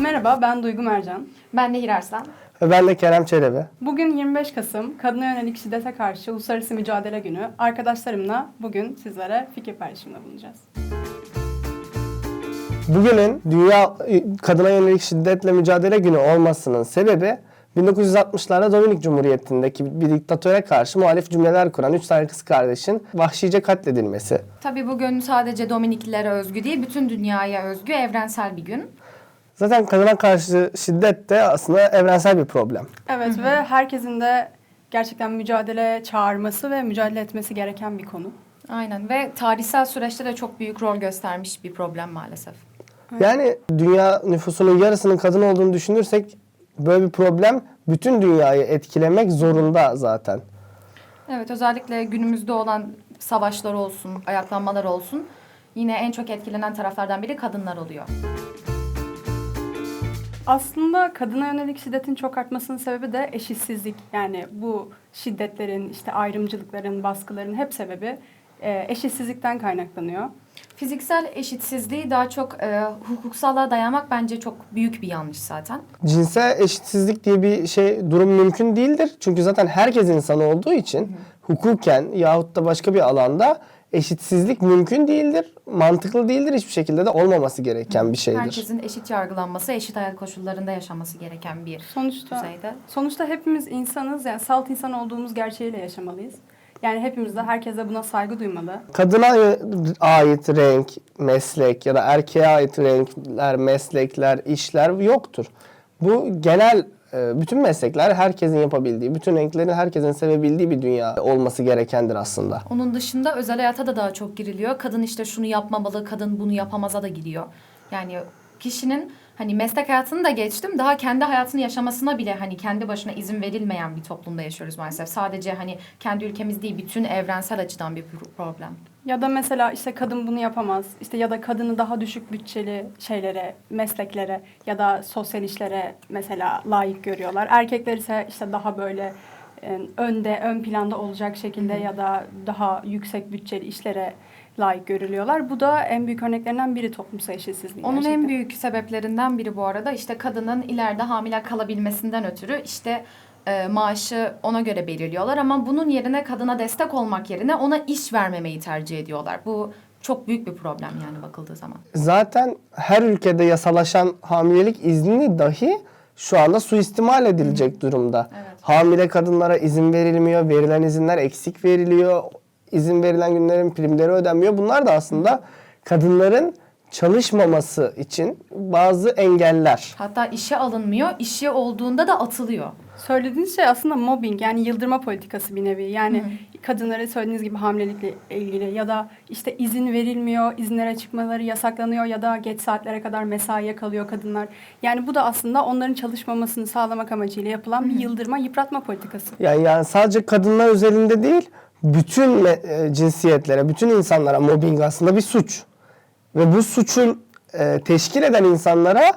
Merhaba, ben Duygu Mercan. Ben Nehir Arslan. Ve ben de Kerem Çelebi. Bugün 25 Kasım Kadına Yönelik Şiddete Karşı Uluslararası Mücadele Günü. Arkadaşlarımla bugün sizlere fikir paylaşımında bulunacağız. Bugünün Dünya Kadına Yönelik Şiddetle Mücadele Günü olmasının sebebi 1960'larda Dominik Cumhuriyeti'ndeki bir diktatöre karşı muhalif cümleler kuran üç tane kız kardeşin vahşice katledilmesi. Tabii bugün sadece Dominiklilere özgü değil, bütün dünyaya özgü evrensel bir gün. Zaten kadına karşı şiddet de aslında evrensel bir problem. Evet ve herkesin de gerçekten mücadele çağırması ve mücadele etmesi gereken bir konu. Aynen ve tarihsel süreçte de çok büyük rol göstermiş bir problem maalesef. Yani dünya nüfusunun yarısının kadın olduğunu düşünürsek böyle bir problem bütün dünyayı etkilemek zorunda zaten. Evet özellikle günümüzde olan savaşlar olsun, ayaklanmalar olsun yine en çok etkilenen taraflardan biri kadınlar oluyor. Aslında kadına yönelik şiddetin çok artmasının sebebi de eşitsizlik. Yani bu şiddetlerin, işte ayrımcılıkların, baskıların hep sebebi e, eşitsizlikten kaynaklanıyor. Fiziksel eşitsizliği daha çok e, hukuksala dayamak bence çok büyük bir yanlış zaten. Cinsel eşitsizlik diye bir şey durum mümkün değildir. Çünkü zaten herkes insan olduğu için hukuken yahut da başka bir alanda eşitsizlik mümkün değildir. Mantıklı değildir hiçbir şekilde de olmaması gereken bir şeydir. Herkesin eşit yargılanması, eşit hayat koşullarında yaşaması gereken bir Sonuçta düzeyde. sonuçta hepimiz insanız. Yani salt insan olduğumuz gerçeğiyle yaşamalıyız. Yani hepimiz de herkes de buna saygı duymalı. Kadına ait renk, meslek ya da erkeğe ait renkler, meslekler, işler yoktur. Bu genel bütün meslekler herkesin yapabildiği, bütün renklerin herkesin sevebildiği bir dünya olması gerekendir aslında. Onun dışında özel hayata da daha çok giriliyor. Kadın işte şunu yapmamalı, kadın bunu yapamaza da giriyor. Yani kişinin hani meslek hayatını da geçtim daha kendi hayatını yaşamasına bile hani kendi başına izin verilmeyen bir toplumda yaşıyoruz maalesef. Sadece hani kendi ülkemiz değil bütün evrensel açıdan bir pro- problem. Ya da mesela işte kadın bunu yapamaz. İşte ya da kadını daha düşük bütçeli şeylere, mesleklere ya da sosyal işlere mesela layık görüyorlar. Erkekler ise işte daha böyle önde, ön planda olacak şekilde ya da daha yüksek bütçeli işlere layık görülüyorlar. Bu da en büyük örneklerinden biri toplumsal eşitsizliği. Onun gerçekten. en büyük sebeplerinden biri bu arada işte kadının ileride hamile kalabilmesinden ötürü işte e, maaşı ona göre belirliyorlar ama bunun yerine kadına destek olmak yerine ona iş vermemeyi tercih ediyorlar. Bu çok büyük bir problem yani bakıldığı zaman. Zaten her ülkede yasalaşan hamilelik izni dahi şu anda suistimal edilecek durumda. Evet. Hamile kadınlara izin verilmiyor, verilen izinler eksik veriliyor, izin verilen günlerin primleri ödenmiyor. Bunlar da aslında kadınların çalışmaması için bazı engeller. Hatta işe alınmıyor, işi olduğunda da atılıyor. Söylediğiniz şey aslında mobbing yani yıldırma politikası bir nevi. Yani kadınlara söylediğiniz gibi hamilelikle ilgili ya da işte izin verilmiyor, izinlere çıkmaları yasaklanıyor ya da geç saatlere kadar mesaiye kalıyor kadınlar. Yani bu da aslında onların çalışmamasını sağlamak amacıyla yapılan bir yıldırma, yıpratma politikası. Yani, yani sadece kadınlar özelinde değil, bütün e, cinsiyetlere, bütün insanlara mobbing aslında bir suç. Ve bu suçun e, teşkil eden insanlara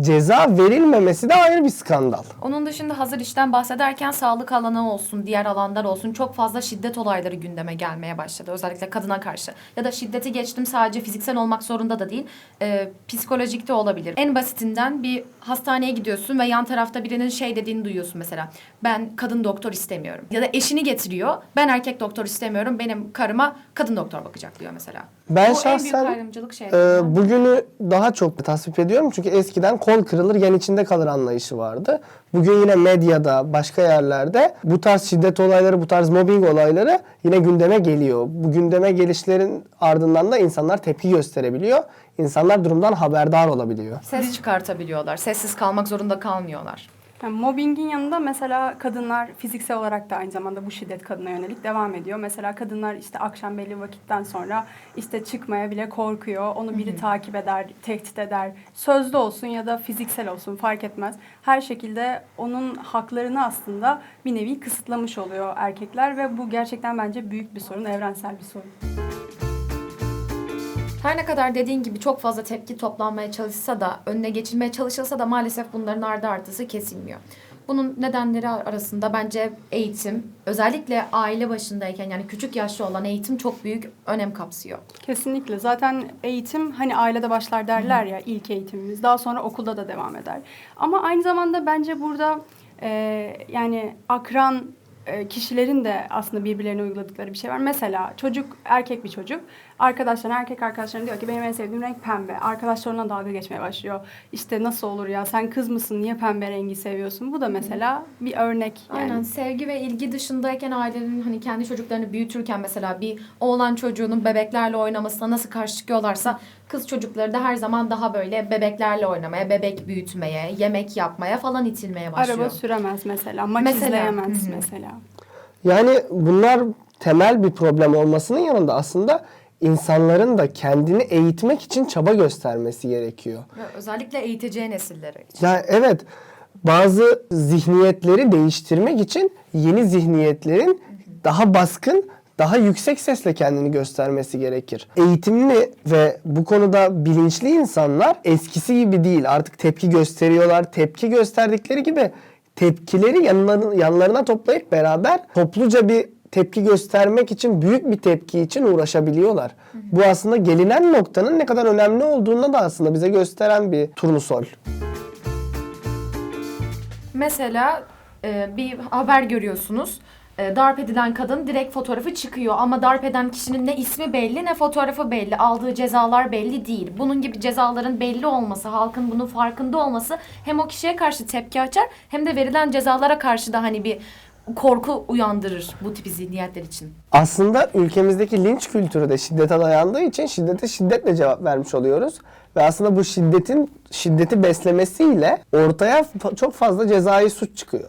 ceza verilmemesi de ayrı bir skandal. Onun dışında hazır işten bahsederken sağlık alanı olsun, diğer alanlar olsun çok fazla şiddet olayları gündeme gelmeye başladı. Özellikle kadına karşı. Ya da şiddeti geçtim sadece fiziksel olmak zorunda da değil. e, psikolojik de olabilir. En basitinden bir hastaneye gidiyorsun ve yan tarafta birinin şey dediğini duyuyorsun mesela. Ben kadın doktor istemiyorum. Ya da eşini getiriyor. Ben erkek doktor istemiyorum. Benim karıma kadın doktor bakacak diyor mesela. Ben Bu en büyük şahsen ayrımcılık şey. e, bugünü daha çok tasvip ediyorum. Çünkü eskiden kol kırılır yen içinde kalır anlayışı vardı. Bugün yine medyada, başka yerlerde bu tarz şiddet olayları, bu tarz mobbing olayları yine gündeme geliyor. Bu gündeme gelişlerin ardından da insanlar tepki gösterebiliyor. İnsanlar durumdan haberdar olabiliyor. Ses çıkartabiliyorlar. Sessiz kalmak zorunda kalmıyorlar. Yani mobbingin yanında mesela kadınlar fiziksel olarak da aynı zamanda bu şiddet kadına yönelik devam ediyor. Mesela kadınlar işte akşam belli vakitten sonra işte çıkmaya bile korkuyor. Onu biri takip eder, tehdit eder. Sözlü olsun ya da fiziksel olsun fark etmez. Her şekilde onun haklarını aslında bir nevi kısıtlamış oluyor erkekler ve bu gerçekten bence büyük bir sorun, evrensel bir sorun. Her ne kadar dediğin gibi çok fazla tepki toplanmaya çalışsa da, önüne geçilmeye çalışılsa da maalesef bunların ardı artısı kesilmiyor. Bunun nedenleri arasında bence eğitim, özellikle aile başındayken yani küçük yaşta olan eğitim çok büyük önem kapsıyor. Kesinlikle. Zaten eğitim hani ailede başlar derler ya ilk eğitimimiz. Daha sonra okulda da devam eder. Ama aynı zamanda bence burada e, yani akran kişilerin de aslında birbirlerine uyguladıkları bir şey var. Mesela çocuk, erkek bir çocuk. Arkadaşlarına, erkek arkadaşlarına diyor ki benim en sevdiğim renk pembe. Arkadaşlarına dalga geçmeye başlıyor. İşte nasıl olur ya sen kız mısın niye pembe rengi seviyorsun? Bu da mesela bir örnek. Yani. Aynen sevgi ve ilgi dışındayken ailenin hani kendi çocuklarını büyütürken mesela bir oğlan çocuğunun bebeklerle oynamasına nasıl karşı çıkıyorlarsa kız çocukları da her zaman daha böyle bebeklerle oynamaya, bebek büyütmeye, yemek yapmaya falan itilmeye başlıyor. Araba süremez mesela. Maç Mesela. izleyemez Hı mesela. Yani bunlar temel bir problem olmasının yanında aslında insanların da kendini eğitmek için çaba göstermesi gerekiyor. Özellikle eğiteceği nesillere için. Yani evet bazı zihniyetleri değiştirmek için yeni zihniyetlerin daha baskın, daha yüksek sesle kendini göstermesi gerekir. Eğitimli ve bu konuda bilinçli insanlar eskisi gibi değil. Artık tepki gösteriyorlar. Tepki gösterdikleri gibi tepkileri yanlarına, yanlarına toplayıp beraber topluca bir tepki göstermek için büyük bir tepki için uğraşabiliyorlar. Bu aslında gelinen noktanın ne kadar önemli olduğunu da aslında bize gösteren bir turnusol. Mesela e, bir haber görüyorsunuz. E, darp edilen kadın direkt fotoğrafı çıkıyor ama darp eden kişinin ne ismi belli ne fotoğrafı belli. Aldığı cezalar belli değil. Bunun gibi cezaların belli olması, halkın bunun farkında olması hem o kişiye karşı tepki açar hem de verilen cezalara karşı da hani bir korku uyandırır bu tip zihniyetler için. Aslında ülkemizdeki linç kültürü de şiddete dayandığı için şiddete şiddetle cevap vermiş oluyoruz. Ve aslında bu şiddetin şiddeti beslemesiyle ortaya çok fazla cezai suç çıkıyor.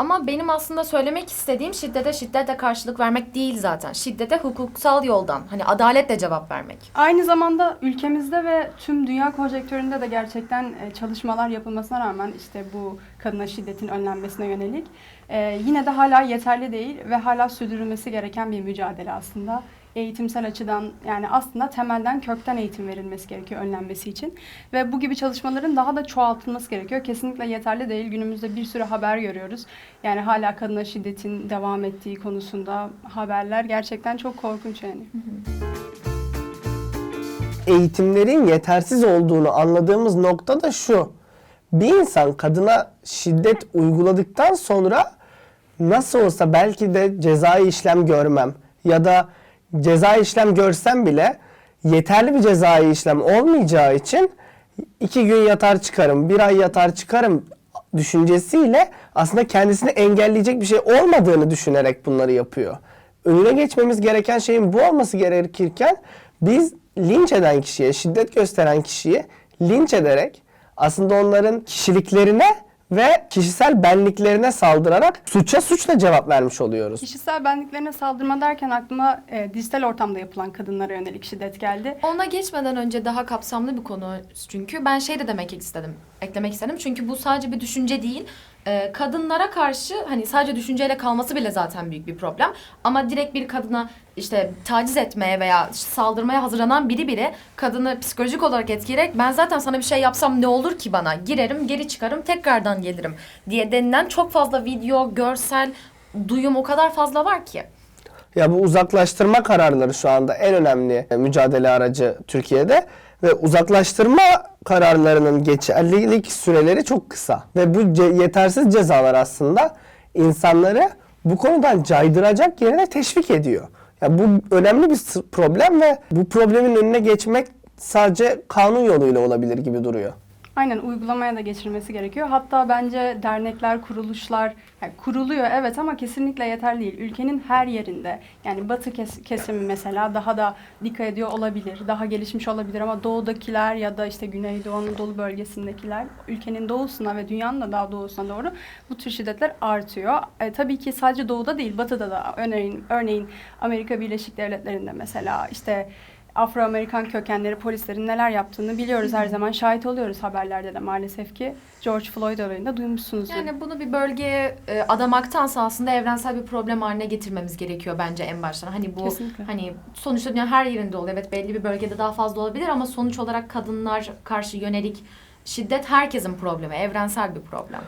Ama benim aslında söylemek istediğim şiddete şiddetle karşılık vermek değil zaten. Şiddete hukuksal yoldan hani adaletle cevap vermek. Aynı zamanda ülkemizde ve tüm dünya konjektöründe de gerçekten e, çalışmalar yapılmasına rağmen işte bu kadına şiddetin önlenmesine yönelik e, yine de hala yeterli değil ve hala sürdürülmesi gereken bir mücadele aslında. Eğitimsel açıdan yani aslında temelden kökten eğitim verilmesi gerekiyor önlenmesi için. Ve bu gibi çalışmaların daha da çoğaltılması gerekiyor. Kesinlikle yeterli değil. Günümüzde bir sürü haber görüyoruz. Yani hala kadına şiddetin devam ettiği konusunda haberler gerçekten çok korkunç yani. Eğitimlerin yetersiz olduğunu anladığımız nokta da şu. Bir insan kadına şiddet uyguladıktan sonra nasıl olsa belki de cezai işlem görmem ya da cezai işlem görsem bile yeterli bir cezai işlem olmayacağı için iki gün yatar çıkarım, bir ay yatar çıkarım düşüncesiyle aslında kendisini engelleyecek bir şey olmadığını düşünerek bunları yapıyor. Önüne geçmemiz gereken şeyin bu olması gerekirken biz linç eden kişiye, şiddet gösteren kişiyi linç ederek aslında onların kişiliklerine ve kişisel benliklerine saldırarak suça suçla cevap vermiş oluyoruz. Kişisel benliklerine saldırma derken aklıma e, dijital ortamda yapılan kadınlara yönelik şiddet geldi. Ona geçmeden önce daha kapsamlı bir konu çünkü ben şey de demek istedim, eklemek istedim. Çünkü bu sadece bir düşünce değil. Ee, kadınlara karşı hani sadece düşünceyle kalması bile zaten büyük bir problem. Ama direkt bir kadına işte taciz etmeye veya saldırmaya hazırlanan biri bile kadını psikolojik olarak etkileyerek ben zaten sana bir şey yapsam ne olur ki bana? Girerim, geri çıkarım, tekrardan gelirim diye denilen çok fazla video, görsel, duyum o kadar fazla var ki. Ya bu uzaklaştırma kararları şu anda en önemli e, mücadele aracı Türkiye'de ve uzaklaştırma kararlarının geçerlilik süreleri çok kısa ve bu ce- yetersiz cezalar aslında insanları bu konudan caydıracak yerine teşvik ediyor. Ya bu önemli bir problem ve bu problemin önüne geçmek sadece kanun yoluyla olabilir gibi duruyor. Aynen uygulamaya da geçirilmesi gerekiyor. Hatta bence dernekler, kuruluşlar yani kuruluyor evet ama kesinlikle yeterli değil. Ülkenin her yerinde yani batı kes- kesimi mesela daha da dikkat ediyor olabilir. Daha gelişmiş olabilir ama doğudakiler ya da işte Güneydoğu Anadolu bölgesindekiler ülkenin doğusuna ve dünyanın da daha doğusuna doğru bu tür şiddetler artıyor. E, tabii ki sadece doğuda değil batıda da örneğin, örneğin Amerika Birleşik Devletleri'nde mesela işte Afro-Amerikan kökenleri polislerin neler yaptığını biliyoruz her zaman. Şahit oluyoruz haberlerde de maalesef ki. George Floyd olayında duymuşsunuzdur. Yani bunu bir bölgeye e, adamaktansa aslında evrensel bir problem haline getirmemiz gerekiyor bence en baştan. Hani bu Kesinlikle. hani sonuçta dünyanın her yerinde oluyor. Evet belli bir bölgede daha fazla olabilir ama sonuç olarak kadınlar karşı yönelik şiddet herkesin problemi, evrensel bir problem.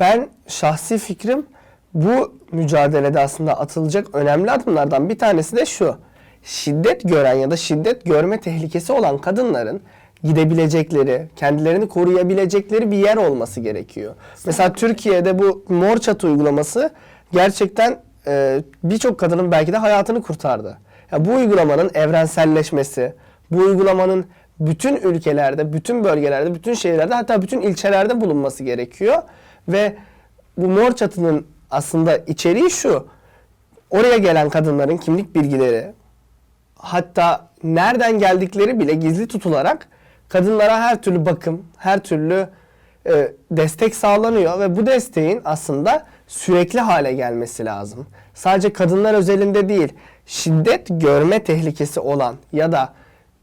Ben şahsi fikrim bu mücadelede aslında atılacak önemli adımlardan bir tanesi de şu. Şiddet gören ya da şiddet görme tehlikesi olan kadınların gidebilecekleri, kendilerini koruyabilecekleri bir yer olması gerekiyor. Mesela Türkiye'de bu mor çatı uygulaması gerçekten e, birçok kadının belki de hayatını kurtardı. Ya bu uygulamanın evrenselleşmesi, bu uygulamanın bütün ülkelerde, bütün bölgelerde, bütün şehirlerde hatta bütün ilçelerde bulunması gerekiyor. Ve bu mor çatının aslında içeriği şu. Oraya gelen kadınların kimlik bilgileri, hatta nereden geldikleri bile gizli tutularak kadınlara her türlü bakım, her türlü e, destek sağlanıyor ve bu desteğin aslında sürekli hale gelmesi lazım. Sadece kadınlar özelinde değil, şiddet görme tehlikesi olan ya da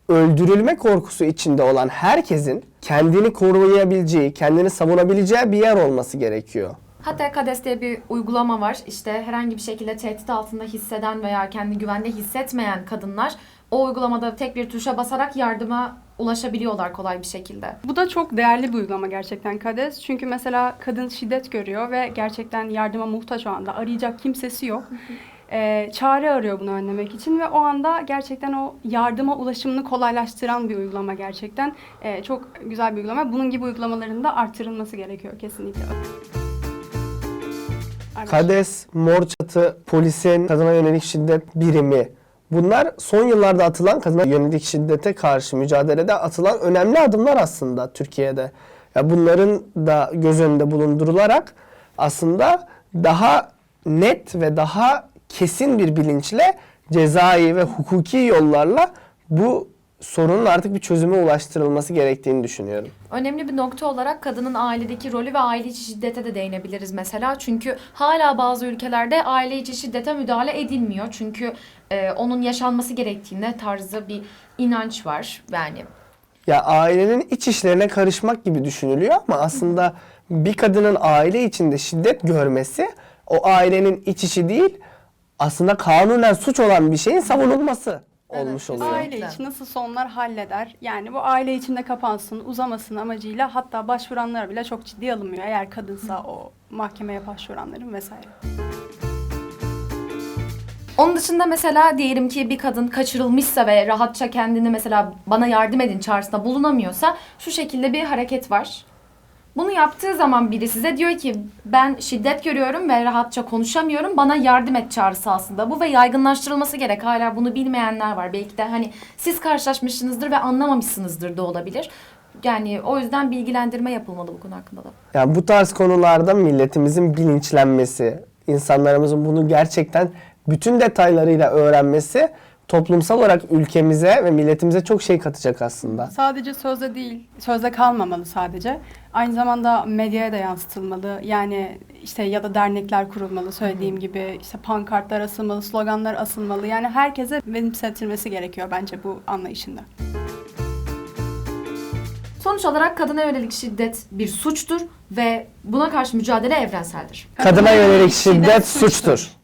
öldürülme korkusu içinde olan herkesin kendini koruyabileceği, kendini savunabileceği bir yer olması gerekiyor. Hatta KADES diye bir uygulama var. İşte herhangi bir şekilde tehdit altında hisseden veya kendi güvende hissetmeyen kadınlar o uygulamada tek bir tuşa basarak yardıma ulaşabiliyorlar kolay bir şekilde. Bu da çok değerli bir uygulama gerçekten KADES. Çünkü mesela kadın şiddet görüyor ve gerçekten yardıma muhtaç o anda. Arayacak kimsesi yok. Ee, çare arıyor bunu önlemek için ve o anda gerçekten o yardıma ulaşımını kolaylaştıran bir uygulama gerçekten. Ee, çok güzel bir uygulama. Bunun gibi uygulamaların da artırılması gerekiyor kesinlikle. KADES, Mor Çatı, polisin kadına yönelik şiddet birimi. Bunlar son yıllarda atılan kadına yönelik şiddete karşı mücadelede atılan önemli adımlar aslında Türkiye'de. Ya bunların da göz önünde bulundurularak aslında daha net ve daha kesin bir bilinçle cezai ve hukuki yollarla bu sorunun artık bir çözüme ulaştırılması gerektiğini düşünüyorum. Önemli bir nokta olarak kadının ailedeki rolü ve aile içi şiddete de değinebiliriz mesela. Çünkü hala bazı ülkelerde aile içi şiddete müdahale edilmiyor. Çünkü e, onun yaşanması gerektiğine tarzı bir inanç var. Yani Ya ailenin iç işlerine karışmak gibi düşünülüyor ama aslında bir kadının aile içinde şiddet görmesi o ailenin iç işi değil aslında kanunen suç olan bir şeyin savunulması olmuş oluyor. Aile içi nasıl sonlar halleder? Yani bu aile içinde kapansın, uzamasın amacıyla hatta başvuranlar bile çok ciddi alınmıyor. Eğer kadınsa o mahkemeye başvuranların vesaire. Onun dışında mesela diyelim ki bir kadın kaçırılmışsa ve rahatça kendini mesela bana yardım edin çağrısında bulunamıyorsa şu şekilde bir hareket var. Bunu yaptığı zaman biri size diyor ki ben şiddet görüyorum ve rahatça konuşamıyorum bana yardım et çağrısı aslında bu ve yaygınlaştırılması gerek. Hala bunu bilmeyenler var. Belki de hani siz karşılaşmışsınızdır ve anlamamışsınızdır da olabilir. Yani o yüzden bilgilendirme yapılmalı bu konu hakkında da. Yani bu tarz konularda milletimizin bilinçlenmesi, insanlarımızın bunu gerçekten bütün detaylarıyla öğrenmesi toplumsal olarak ülkemize ve milletimize çok şey katacak aslında. Sadece sözde değil, sözde kalmamalı sadece. Aynı zamanda medyaya da yansıtılmalı. Yani işte ya da dernekler kurulmalı söylediğim gibi. işte pankartlar asılmalı, sloganlar asılmalı. Yani herkese benimsetilmesi gerekiyor bence bu anlayışında. Sonuç olarak kadına yönelik şiddet bir suçtur ve buna karşı mücadele evrenseldir. Kadına yönelik şiddet suçtur.